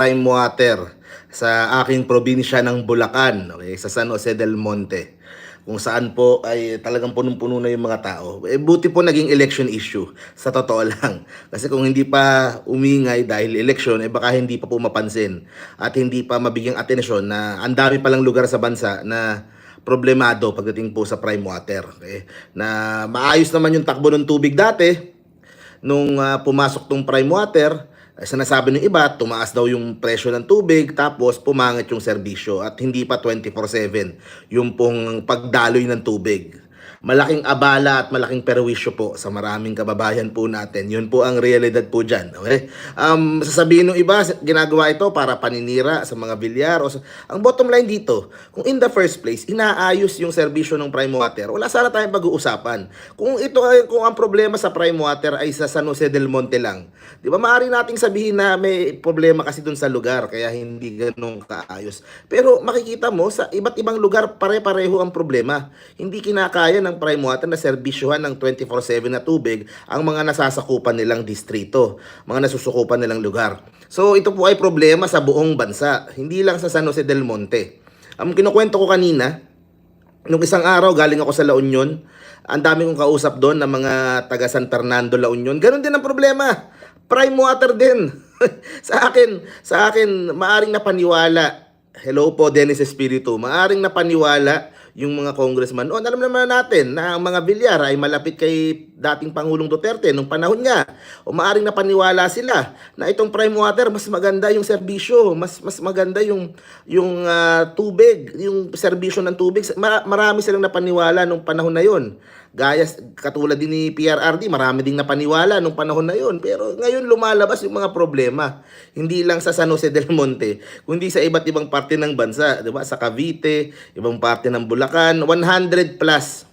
prime water sa aking probinsya ng Bulacan, okay, sa San Jose del Monte. Kung saan po ay talagang punong-puno na yung mga tao. Eh, buti po naging election issue, sa totoo lang. Kasi kung hindi pa umingay dahil election, eh baka hindi pa po mapansin at hindi pa mabigyang atensyon na ang dami palang lugar sa bansa na problemado pagdating po sa prime water. Okay? Na maayos naman yung takbo ng tubig dati, nung ah, pumasok tong prime water, eh, sinasabi ng iba, tumaas daw yung presyo ng tubig, tapos pumangit yung serbisyo at hindi pa 24-7 yung pong pagdaloy ng tubig. Malaking abala at malaking perwisyo po sa maraming kababayan po natin. Yun po ang realidad po dyan. Okay? Um, sasabihin ng iba, ginagawa ito para paninira sa mga bilyar. O sa... Ang bottom line dito, kung in the first place, inaayos yung serbisyo ng prime water, wala sana tayong pag-uusapan. Kung ito ay kung ang problema sa prime water ay sa San Jose del Monte lang, di ba maaari nating sabihin na may problema kasi dun sa lugar, kaya hindi ganun kaayos. Pero makikita mo, sa iba't ibang lugar, pare-pareho ang problema. Hindi kinakaya ng prime water na serbisyohan ng 24-7 na tubig ang mga nasasakupan nilang distrito, mga nasusukupan nilang lugar. So ito po ay problema sa buong bansa, hindi lang sa San Jose del Monte. Ang kinukwento ko kanina, Nung isang araw, galing ako sa La Union. Ang dami kong kausap doon ng mga taga San Fernando, La Union. Ganon din ang problema. Prime water din. sa akin, sa akin, maaring napaniwala. Hello po, Dennis Espiritu. Maaring napaniwala yung mga congressman. O, alam naman natin na ang mga bilyar ay malapit kay dating Pangulong Duterte nung panahon niya. O maaring napaniwala sila na itong prime water mas maganda yung serbisyo, mas mas maganda yung yung ah, tubig, yung serbisyo ng tubig. Ma- marami silang napaniwala nung panahon na yon. Gaya katulad din ni PRRD, marami ding napaniwala nung panahon na yon. Pero ngayon lumalabas yung mga problema. Hindi lang sa San Jose del Monte, kundi sa iba't ibang parte ng bansa, ba? Sa Cavite, ibang parte ng Bulacan, 100 plus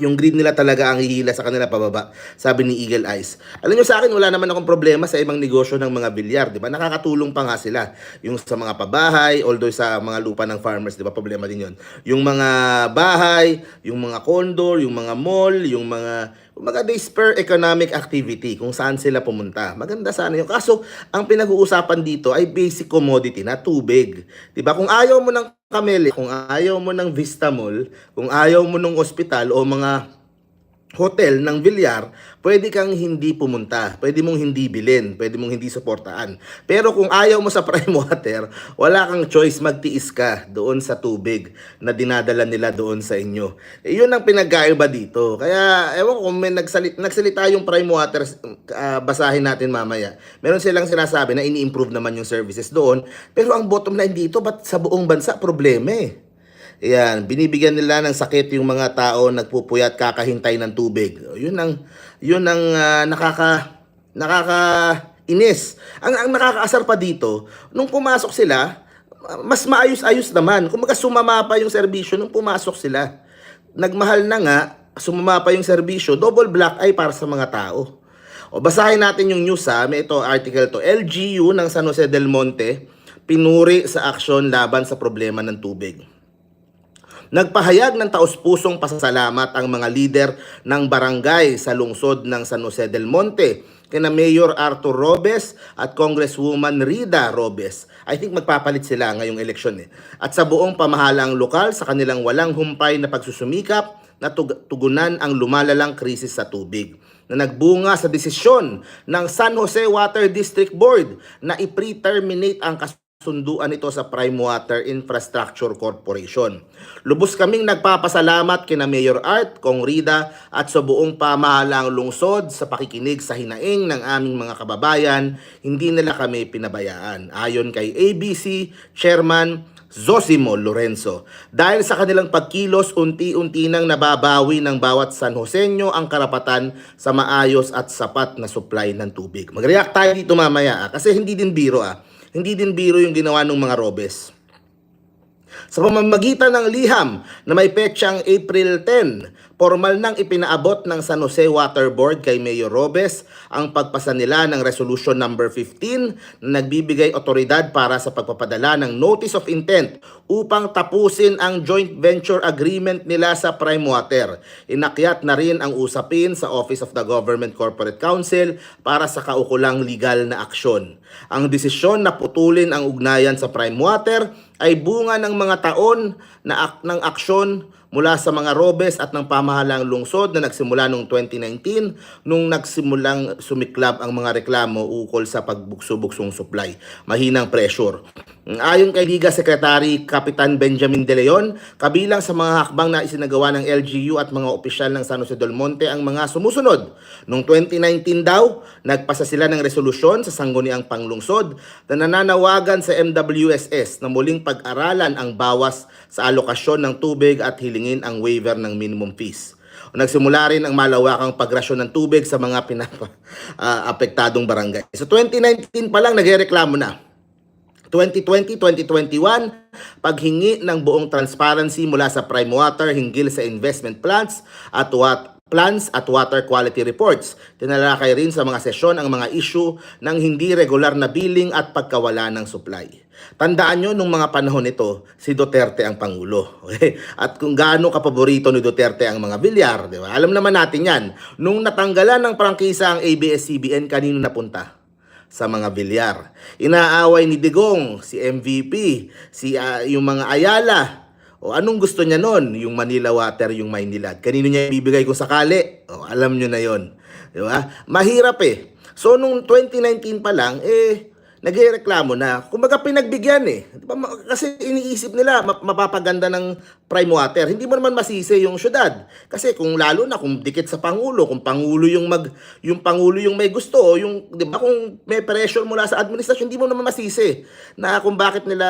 yung grid nila talaga ang hihila sa kanila pababa, sabi ni Eagle Eyes. Alam nyo sa akin, wala naman akong problema sa ibang negosyo ng mga bilyar, di ba? Nakakatulong pa nga sila. Yung sa mga pabahay, although sa mga lupa ng farmers, di ba? Problema din yun. Yung mga bahay, yung mga condo, yung mga mall, yung mga Kumbaga, they spur economic activity kung saan sila pumunta. Maganda sana yun. Kaso, ang pinag-uusapan dito ay basic commodity na tubig. 'Di ba Kung ayaw mo ng Cameli, kung ayaw mo ng Vista Mall, kung ayaw mo ng ospital o mga hotel ng Villar, pwede kang hindi pumunta. Pwede mong hindi bilhin. Pwede mong hindi suportaan. Pero kung ayaw mo sa prime water, wala kang choice. Magtiis ka doon sa tubig na dinadala nila doon sa inyo. Eh, yun ang pinagkaiba dito. Kaya, ewan ko may nagsalit, nagsalita yung prime water, ah, basahin natin mamaya. Meron silang sinasabi na ini-improve naman yung services doon. Pero ang bottom line dito, ba't sa buong bansa problema eh? Ayan, binibigyan nila ng sakit yung mga tao nagpupuyat kakahintay ng tubig. Yun ang yun ang ah, nakaka nakakainis. Ang ang nakakaasar pa dito, nung pumasok sila, mas maayos-ayos naman. Kumbaga sumama pa yung serbisyo nung pumasok sila. Nagmahal na nga, sumama pa yung serbisyo, double black eye para sa mga tao. O basahin natin yung news ha, may ito article to. LGU ng San Jose del Monte pinuri sa aksyon laban sa problema ng tubig. Nagpahayag ng taus-pusong pasasalamat ang mga lider ng barangay sa lungsod ng San Jose del Monte kina Mayor Arthur Robes at Congresswoman Rida Robes. I think magpapalit sila ngayong eleksyon eh. At sa buong pamahalang lokal sa kanilang walang humpay na pagsusumikap na tug- tugunan ang lumalalang krisis sa tubig na nagbunga sa desisyon ng San Jose Water District Board na i-pre-terminate ang kas sunduan ito sa Prime Water Infrastructure Corporation. Lubos kaming nagpapasalamat kina Mayor Art, Kong Rida at sa buong pamahalang lungsod sa pakikinig sa hinaing ng aming mga kababayan, hindi nila kami pinabayaan. Ayon kay ABC Chairman Zosimo Lorenzo. Dahil sa kanilang pagkilos, unti-unti nang nababawi ng bawat San Joseño ang karapatan sa maayos at sapat na supply ng tubig. Mag-react tayo dito mamaya ah, kasi hindi din biro ah. Hindi din biro yung ginawa ng mga Robes. Sa pamamagitan ng liham na may petsang April 10, Formal nang ipinaabot ng San Jose Water Board kay Mayor Robes ang pagpasa nila ng Resolution number 15 na nagbibigay otoridad para sa pagpapadala ng Notice of Intent upang tapusin ang joint venture agreement nila sa Prime Water. Inakyat na rin ang usapin sa Office of the Government Corporate Council para sa kaukulang legal na aksyon. Ang desisyon na putulin ang ugnayan sa Prime Water ay bunga ng mga taon na ak- ng aksyon mula sa mga robes at ng pamahalang lungsod na nagsimula noong 2019 nung nagsimulang sumiklab ang mga reklamo ukol sa pagbukso-buksong supply. Mahinang pressure. Ayon kay Liga Secretary Kapitan Benjamin De Leon, kabilang sa mga hakbang na isinagawa ng LGU at mga opisyal ng San Jose del Monte ang mga sumusunod. Noong 2019 daw, nagpasa sila ng resolusyon sa sangguniang panglungsod na nananawagan sa MWSS na muling pag-aralan ang bawas sa alokasyon ng tubig at hilingin ang waiver ng minimum fees. Nagsimula rin ang malawakang pagrasyon ng tubig sa mga pinapa, ah, barangay. So 2019 pa lang nagrereklamo na. 2020-2021, paghingi ng buong transparency mula sa Prime Water hinggil sa investment plans at wat plans at water quality reports. Tinalakay rin sa mga sesyon ang mga issue ng hindi regular na billing at pagkawala ng supply. Tandaan nyo, nung mga panahon nito, si Duterte ang Pangulo. Okay? At kung gaano kapaborito ni Duterte ang mga bilyar, di ba? Alam naman natin yan. Nung natanggalan ng prangkisa ang ABS-CBN, kanino napunta? Sa mga bilyar. Inaaway ni Digong, si MVP, si ah, yung mga Ayala. O anong gusto niya nun? Yung Manila Water, yung Maynilad. Kanino niya ibibigay kung sakali? O alam niyo na yon, Di ba? Mahirap eh. So nung 2019 pa lang, eh, nagreklamo na. Kumbaga pinagbigyan eh. Di ba? Ma- Kasi iniisip nila ma- mapapaganda ng prime water. Hindi mo naman masisi yung syudad. Kasi kung lalo na kung dikit sa pangulo, kung pangulo yung mag yung pangulo yung may gusto, yung 'di ba kung may pressure mula sa administrasyon, hindi mo naman masisi na kung bakit nila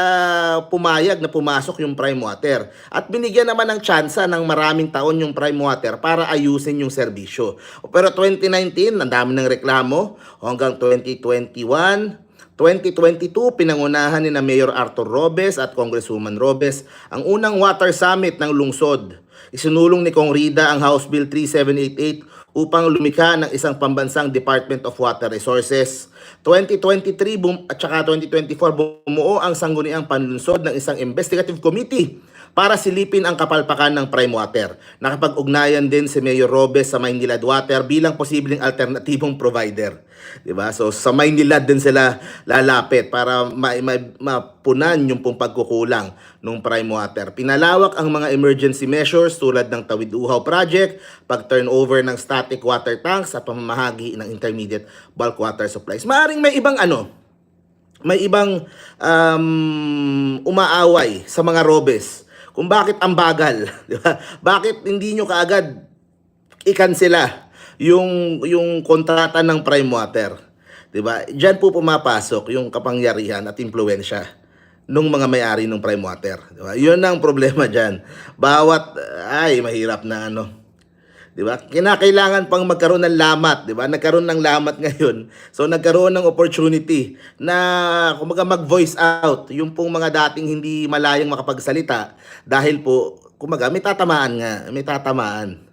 pumayag na pumasok yung prime water. At binigyan naman ng tsansa ng maraming taon yung prime water para ayusin yung serbisyo. Pero 2019, ang dami ng reklamo hanggang 2021 2022, pinangunahan ni na Mayor Arthur Robes at Congresswoman Robes ang unang water summit ng lungsod. Isinulong ni Kong Rida ang House Bill 3788 upang lumikha ng isang pambansang Department of Water Resources. 2023 bum- at saka 2024 bumuo ang sangguniang panlunsod ng isang investigative committee para silipin ang kapalpakan ng Prime Water. Nakapag-ugnayan din si Mayor Robes sa Maynilad Water bilang posibleng alternatibong provider. 'Di ba? So sa Maynilad din sila lalapit para ma- ma- mapunan yung pong pagkukulang ng Prime Water. Pinalawak ang mga emergency measures tulad ng Tawid Uhaw Project, pag-turnover ng static water tanks at pamamahagi ng intermediate bulk water supplies. Maaring may ibang ano, may ibang um, umaaway sa mga robes kung bakit ang bagal, di ba? Bakit hindi nyo kaagad ikansela yung yung kontrata ng Prime Water, 'di ba? Diyan po pumapasok yung kapangyarihan at impluwensya nung mga may-ari ng Prime Water, 'di ba? 'Yun ang problema diyan. Bawat ay mahirap na ano, 'di ba? Kinakailangan pang magkaroon ng lamat, 'di ba? Nagkaroon ng lamat ngayon. So nagkaroon ng opportunity na kumaga mag-voice out yung pong mga dating hindi malayang makapagsalita dahil po kumaga may tatamaan nga, may tatamaan.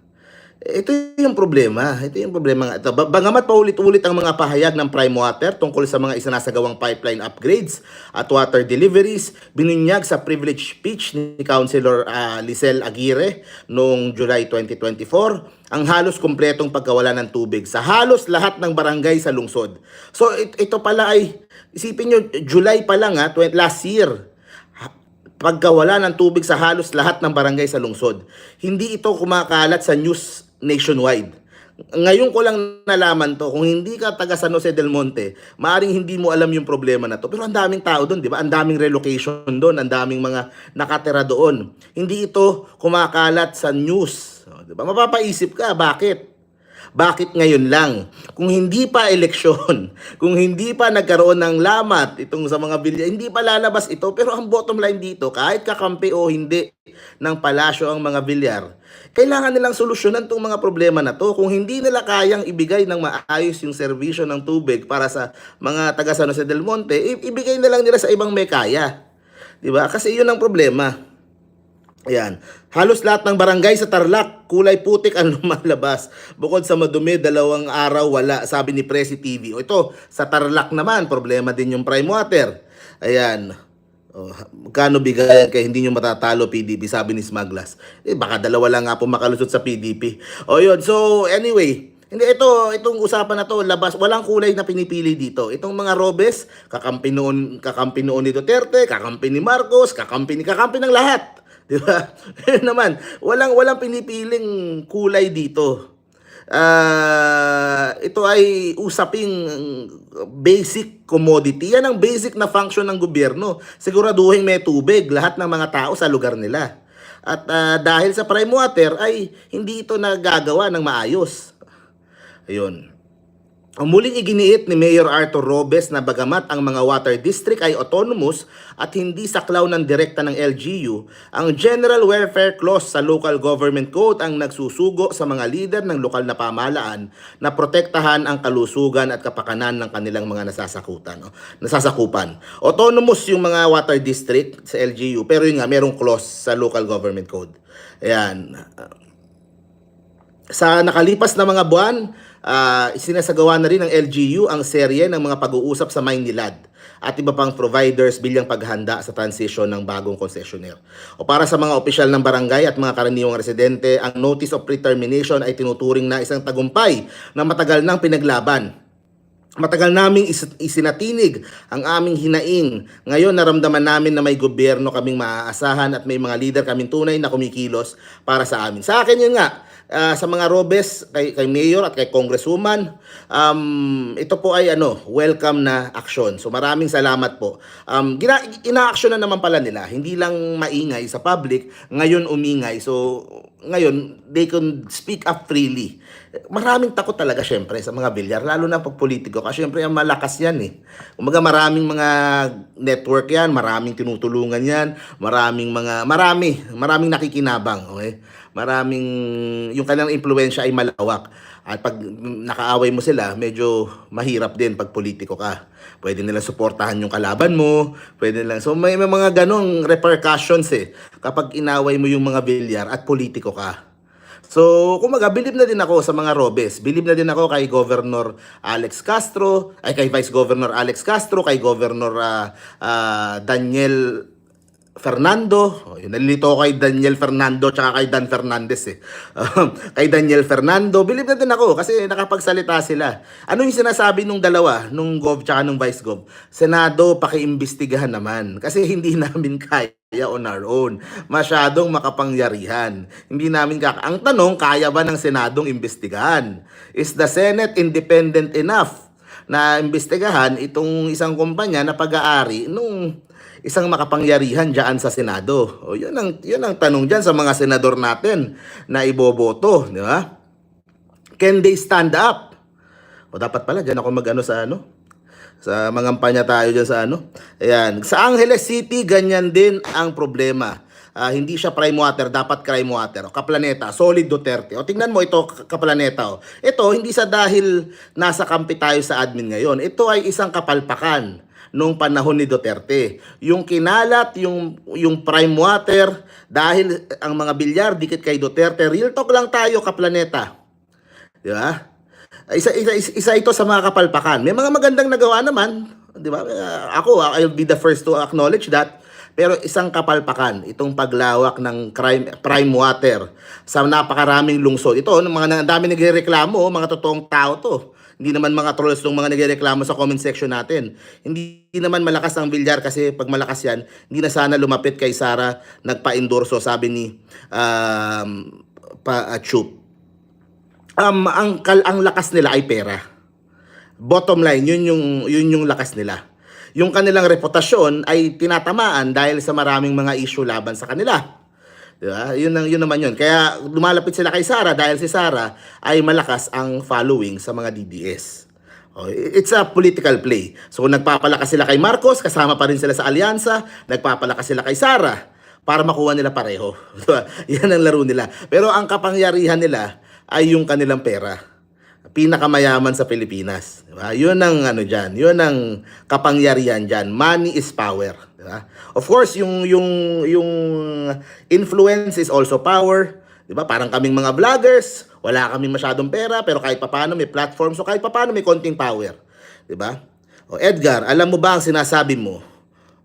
Ito yung problema. Ito yung problema. Ito. Ba- Bagamat paulit-ulit ang mga pahayag ng Prime Water tungkol sa mga isinasagawang pipeline upgrades at water deliveries, binunyag sa privilege speech ni Councilor ah, Lisel Aguirre noong July 2024 ang halos kumpletong pagkawala ng tubig sa halos lahat ng barangay sa lungsod. So it- ito pala ay, isipin nyo, July pa lang ha, twen- last year, pagkawala ng tubig sa halos lahat ng barangay sa lungsod. Hindi ito kumakalat sa news nationwide. Ngayon ko lang nalaman to, kung hindi ka taga San Jose del Monte, maaring hindi mo alam yung problema na to. Pero ang daming tao doon, di ba? Ang daming relocation doon, ang daming mga nakatira doon. Hindi ito kumakalat sa news. O, Di ba? Mapapaisip ka, bakit? Bakit ngayon lang? Kung hindi pa eleksyon, kung hindi pa nagkaroon ng lamat itong sa mga bilya, hindi pa lalabas ito. Pero ang bottom line dito, kahit kakampi o hindi ng palasyo ang mga bilyar, kailangan nilang solusyonan itong mga problema na to. Kung hindi nila kayang ibigay ng maayos yung serbisyo ng tubig para sa mga taga San Jose del Monte, ibigay na lang nila sa ibang may kaya. 'Di ba? Kasi 'yun ang problema. Ayan. Halos lahat ng barangay sa Tarlac, kulay putik ang lumalabas. Bukod sa madumi, dalawang araw wala, sabi ni Presi TV. O ito, sa Tarlac naman, problema din yung prime water. Ayan. Oh, magkano bigayan kaya hindi nyo matatalo PDP, sabi ni Smaglas. Eh, baka dalawa lang nga po makalusot sa PDP. O yun, so anyway, hindi, ito, itong usapan na to, labas, walang kulay na pinipili dito. Itong mga Robes, kakampi noon, kakampi noon ni Duterte, kakampi ni Marcos, kakampi ni, kakampi ng lahat. Di ba? Naman, walang, walang pinipiling kulay dito. Ah, ito ay usaping basic commodity. Yan ang basic na function ng gobyerno. Siguraduhin may tubig lahat ng mga tao sa lugar nila. At ah, dahil sa prime water ay hindi ito nagagawa ng maayos. Ayun. Muling iginiit ni Mayor Arthur Robes na bagamat ang mga water district ay autonomous at hindi saklaw ng direkta ng LGU, ang General Welfare Clause sa Local Government Code ang nagsusugo sa mga lider ng lokal na pamahalaan na protektahan ang kalusugan at kapakanan ng kanilang mga nasasakutan, nasasakupan. Autonomous yung mga water district sa LGU pero yun nga merong clause sa Local Government Code. Ayan. Sa nakalipas na mga buwan, ah, isinasagawa na rin ng LGU ang serye ng mga pag-uusap sa Maynilad at iba pang providers bilang paghanda sa transition ng bagong concessionaire. O para sa mga opisyal ng barangay at mga karaniwang residente, ang notice of pre-termination ay tinuturing na isang tagumpay na matagal nang pinaglaban. Matagal naming is- isinatinig ang aming hinaing. Ngayon naramdaman namin na may gobyerno kaming maaasahan at may mga leader kaming tunay na kumikilos para sa amin. Sa akin yun nga, ah, sa mga Robes, kay, kay Mayor at kay Congresswoman, um, ito po ay ano, welcome na aksyon. So maraming salamat po. Um, gina, ina-action na naman pala nila. Hindi lang maingay sa public, ngayon umingay. So ngayon, they can speak up freely. Maraming takot talaga syempre sa mga bilyar, lalo na pag politiko. Kasi syempre ang malakas yan eh. Umaga maraming mga network yan, maraming tinutulungan yan, maraming mga, marami, maraming nakikinabang. Okay? Maraming, yung kanilang impluensya ay malawak. At pag nakaaway mo sila, medyo mahirap din pag politiko ka. Pwede nilang suportahan yung kalaban mo, pwede nilang, so may, may mga ganong repercussions eh, kapag inaway mo yung mga bilyar at politiko ka. So, kumaga, bilib na din ako sa mga Robes. Bilib na din ako kay Governor Alex Castro, ay kay Vice Governor Alex Castro, kay Governor ah, ah, Daniel Fernando. Oh, yun, nalilito kay Daniel Fernando tsaka kay Dan Fernandez eh. Um, kay Daniel Fernando, bilib na din ako kasi nakapagsalita sila. Ano yung sinasabi nung dalawa, nung Gov tsaka nung Vice Gov? Senado, pakiimbestigahan naman. Kasi hindi namin kaya on our own. Masyadong makapangyarihan. Hindi namin kaka... Ang tanong, kaya ba ng Senadong imbestigahan? Is the Senate independent enough na imbestigahan itong isang kumpanya na pag-aari nung isang makapangyarihan diyan sa Senado. O yun ang yun ang tanong diyan sa mga senador natin na iboboto, di ba? Can they stand up? O dapat pala diyan ako magano sa ano? Sa mangampanya tayo diyan sa ano? Ayan, sa Angeles City ganyan din ang problema. Ah, hindi siya prime water, dapat crime water. O, Kaplaneta, solid Duterte. O tingnan mo ito, Kaplaneta. O. Ito, hindi sa dahil nasa kampi tayo sa admin ngayon. Ito ay isang kapalpakan nung panahon ni Duterte. Yung kinalat, yung, yung prime water, dahil ang mga bilyar dikit kay Duterte. Real talk lang tayo, Kaplaneta. Di ba? Isa, isa, isa, ito sa mga kapalpakan. May mga magandang nagawa naman. Di ba? Ako, I'll be the first to acknowledge that. Pero isang kapalpakan, itong paglawak ng crime, prime water sa napakaraming lungsod. Ito, mga dami nagrereklamo, mga totoong tao to. Hindi naman mga trolls ng mga nagrereklamo sa comment section natin. Hindi naman malakas ang bilyar kasi pag malakas yan, hindi na sana lumapit kay Sara nagpa-endorso, sabi ni um, pa, uh, Chup um, ang, kal- ang lakas nila ay pera. Bottom line, yun yung, yun yung lakas nila. Yung kanilang reputasyon ay tinatamaan dahil sa maraming mga issue laban sa kanila. Di ba? Yun, ang, yun naman yun. Kaya lumalapit sila kay Sara dahil si Sara ay malakas ang following sa mga DDS. Oh, it's a political play. So kung nagpapalakas sila kay Marcos, kasama pa rin sila sa alyansa, nagpapalakas sila kay Sara para makuha nila pareho. Yan ang laro nila. Pero ang kapangyarihan nila ay yung kanilang pera. Pinakamayaman sa Pilipinas. Diba? Yun ang ano dyan. Yun ang kapangyarihan dyan. Money is power. Di ba? Of course, yung yung yung influence is also power. Di ba? Parang kaming mga vloggers, wala kaming masyadong pera, pero kahit papaano may platform, so kahit papaano may konting power. Di ba? O Edgar, alam mo ba ang sinasabi mo?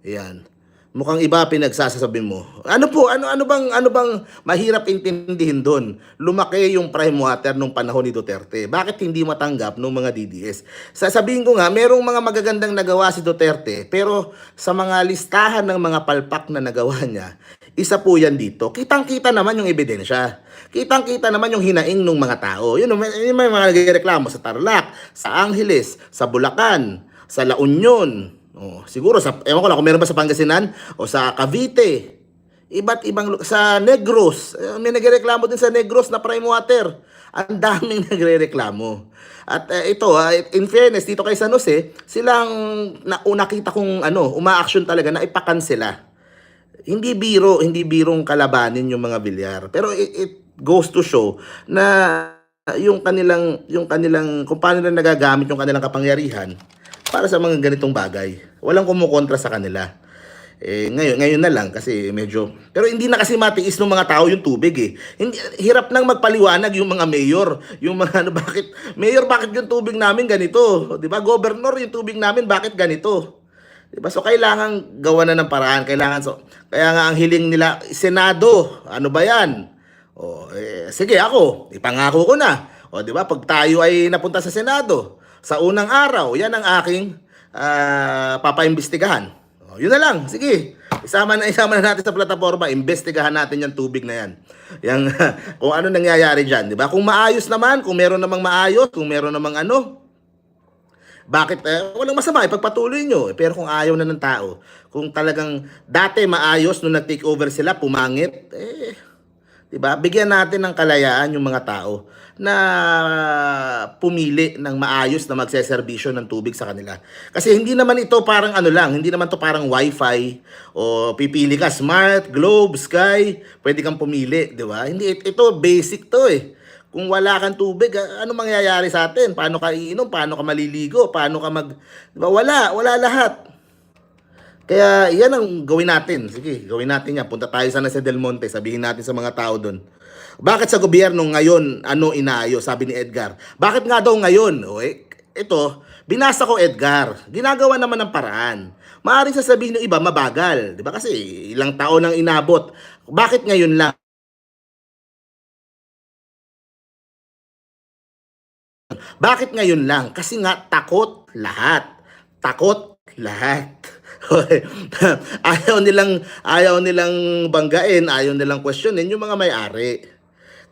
Ayan. Mukhang iba pinagsasasabi mo. Ano po, ano ano bang ano bang mahirap intindihin doon? Lumaki yung prime water nung panahon ni Duterte. Bakit hindi matanggap nung mga DDS? Sasabihin ko nga, merong mga magagandang nagawa si Duterte, pero sa mga listahan ng mga palpak na nagawa niya, isa po yan dito. Kitang-kita naman yung ebidensya. Kitang-kita naman yung hinaing ng mga tao. Yun, may, may mga nagreklamo sa Tarlac, sa Angeles, sa Bulacan, sa La Union, Oh, siguro sa ewan ko lang kung meron ba sa Pangasinan o sa Cavite. Iba't ibang sa Negros. Eh, May nagreklamo din sa Negros na prime water. Ang daming nagrereklamo. At eh, ito, ah, in fairness dito kay San Jose, silang na, nakita kong ano, uma-action talaga na ipakansela. Hindi biro, hindi birong kalabanin yung mga bilyar. Pero it, it goes to show na yung kanilang yung kanilang kung paano nila nagagamit yung kanilang kapangyarihan para sa mga ganitong bagay. Walang kumukontra sa kanila. Eh, ngayon, ngayon na lang kasi medyo... Pero hindi na kasi matiis ng mga tao yung tubig eh. Hindi, hirap nang magpaliwanag yung mga mayor. Yung mga ano, bakit... Mayor, bakit yung tubig namin ganito? Di ba? Governor, yung tubig namin, bakit ganito? Diba? So kailangan gawa na ng paraan, kailangan so kaya nga ang hiling nila Senado, ano ba 'yan? O eh, sige ako, ipangako ko na. O di ba pag tayo ay napunta sa Senado, sa unang araw, 'yan ang aking ah, papaimbestigahan. O, yun na lang, sige. Isama na isama na natin sa plataforma, imbestigahan natin yung tubig na yan. Yang kung ano nangyayari diyan, di ba? Kung maayos naman, kung meron namang maayos, kung meron namang ano, bakit? Eh, walang masama, ipagpatuloy nyo. Eh, Pero kung ayaw na ng tao, kung talagang dati maayos nung nag-take over sila, pumangit, eh, di ba? Bigyan natin ng kalayaan yung mga tao na pumili ng maayos na magseserbisyo ng tubig sa kanila. Kasi hindi naman ito parang ano lang, hindi naman to parang wifi o pipili ka smart, globe, sky, pwede kang pumili, di ba? Hindi, ito basic to eh. Kung wala kang tubig, a- ano mangyayari sa atin? Paano ka iinom? Paano ka maliligo? Paano ka mag... Di ba? Wala. Wala lahat. Kaya yan ang gawin natin. Sige, gawin natin yan. Punta tayo sana sa Del Monte. Sabihin natin sa mga tao doon. Bakit sa gobyerno ngayon, ano inaayos? Sabi ni Edgar. Bakit nga daw ngayon? O, eh, ito, binasa ko Edgar. Ginagawa naman ng paraan. Maaaring sasabihin ng iba, mabagal. Di ba? Kasi ilang taon nang inabot. Bakit ngayon lang? Bakit ngayon lang? Kasi nga takot lahat. Takot lahat. ayaw nilang ayaw nilang banggain, ayaw nilang questionin yung mga may-ari.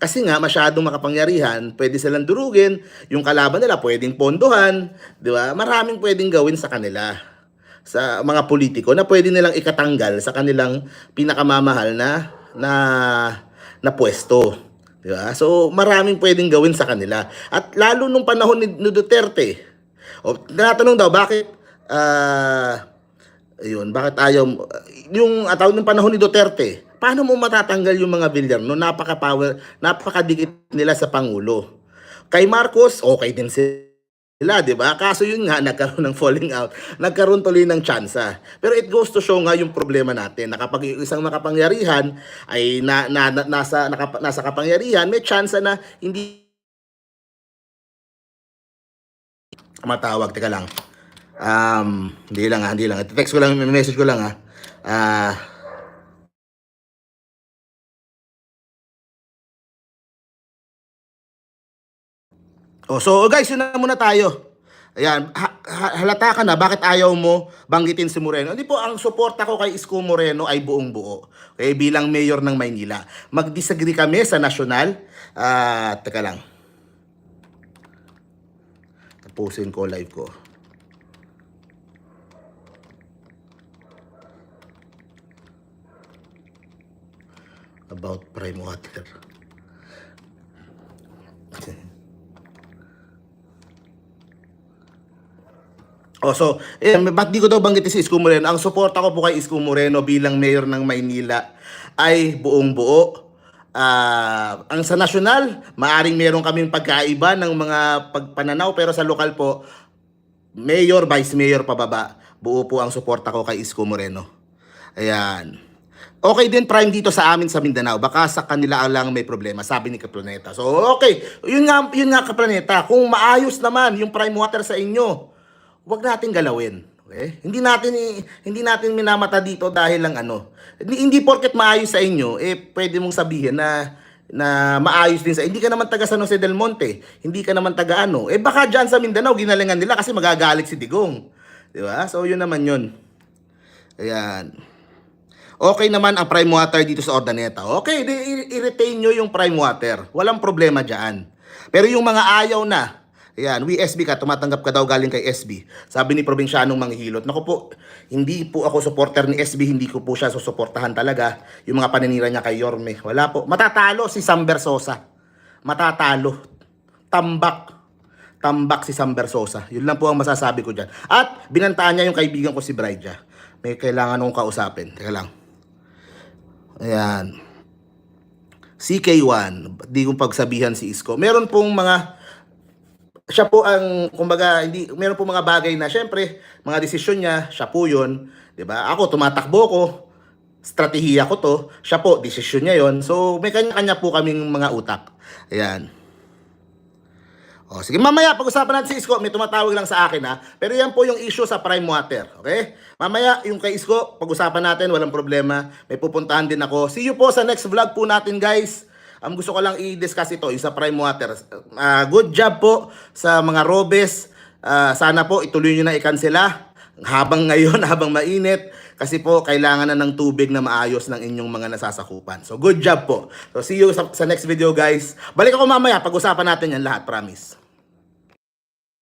Kasi nga masyadong makapangyarihan, pwede silang durugin, yung kalaban nila pwedeng pondohan, 'di ba? Maraming pwedeng gawin sa kanila sa mga politiko na pwede nilang ikatanggal sa kanilang pinakamamahal na na na pwesto. Di ba? So, maraming pwedeng gawin sa kanila. At lalo nung panahon ni, ni Duterte, o, tinatanong daw, bakit, ah, ayun, bakit ayaw, yung at tawag ng panahon ni Duterte, paano mo matatanggal yung mga bilyar no? Napaka-power, napakadikit nila sa Pangulo. Kay Marcos, okay din sila, di ba? Kaso yun nga, nagkaroon ng falling out, nagkaroon tuloy ng tsansa. Pero it goes to show nga yung problema natin, na kapag isang makapangyarihan ay na, na, na- nasa, nakapa, nasa kapangyarihan, may tsansa na hindi matawag, teka lang. Um, hindi lang ha, hindi lang. Text ko lang, message ko lang ha. Ah, Oh, so guys, yun na muna tayo. Ayan, ha- ha- halata ka na, bakit ayaw mo banggitin si Moreno? Hindi po, ang suporta ko kay Isko Moreno ay buong buo. Okay, bilang mayor ng Maynila. Mag-disagree kami sa nasyonal. Ah, teka lang. Tapusin ko live ko. About prime water. Oh, so, eh, ba't di ko daw banggitin si Isko Moreno? Ang suporta ko po kay Isko Moreno bilang mayor ng Maynila ay buong buo. Ah, ang sa nasyonal, maaring meron kaming pagkaiba ng mga pagpananaw pero sa lokal po, mayor, vice mayor pababa, buo po ang suporta ko kay Isko Moreno. Ayan. Okay din prime dito sa amin sa Mindanao. Baka sa kanila lang may problema, sabi ni Kaplaneta. So, okay. Yun nga, yun nga Kaplaneta. Kung maayos naman yung prime water sa inyo, wag natin galawin. Okay? Hindi natin hindi natin minamata dito dahil lang ano. Hindi, porket maayos sa inyo, eh pwede mong sabihin na na maayos din sa hindi ka naman taga San Jose del Monte, hindi ka naman taga ano. Eh baka diyan sa Mindanao ginalingan nila kasi magagalit si Digong. 'Di ba? So yun naman yun. Ayan. Okay naman ang prime water dito sa Ordaneta. Okay, i-retain nyo yung prime water. Walang problema dyan. Pero yung mga ayaw na, Ayan, we SB ka, tumatanggap ka daw galing kay SB. Sabi ni probinsyanong manghihilot, naku po, hindi po ako supporter ni SB, hindi ko po siya susuportahan talaga. Yung mga paninira niya kay Yorme. Wala po. Matatalo si Sam Bersosa. Matatalo. Tambak. Tambak si Sam Bersosa. Yun lang po ang masasabi ko dyan. At binantaan niya yung kaibigan ko si Bridja. May kailangan akong kausapin. Teka lang. Ayan. CK1, di kong pagsabihan si Isko. Meron pong mga siya po ang kumbaga hindi meron po mga bagay na syempre mga desisyon niya, siya po 'yon, 'di ba? Ako tumatakbo ko, strategiya ko 'to, siya po desisyon niya 'yon. So may kanya-kanya po kaming mga utak. Ayan. O, sige, mamaya pag-usapan natin si Isko. May tumatawag lang sa akin ha. Pero yan po yung issue sa Prime Water. Okay? Mamaya, yung kay Isko, pag-usapan natin, walang problema. May pupuntahan din ako. See you po sa next vlog po natin, guys. Ang gusto ko lang i-discuss ito, yung sa Prime Water. Ah, good job po sa mga Robes. Ah, sana po ituloy nyo na ikansela habang ngayon, habang mainit. Kasi po, kailangan na ng tubig na maayos ng inyong mga nasasakupan. So, good job po. So, see you sa, sa next video, guys. Balik ako mamaya, pag-usapan natin yan lahat, promise.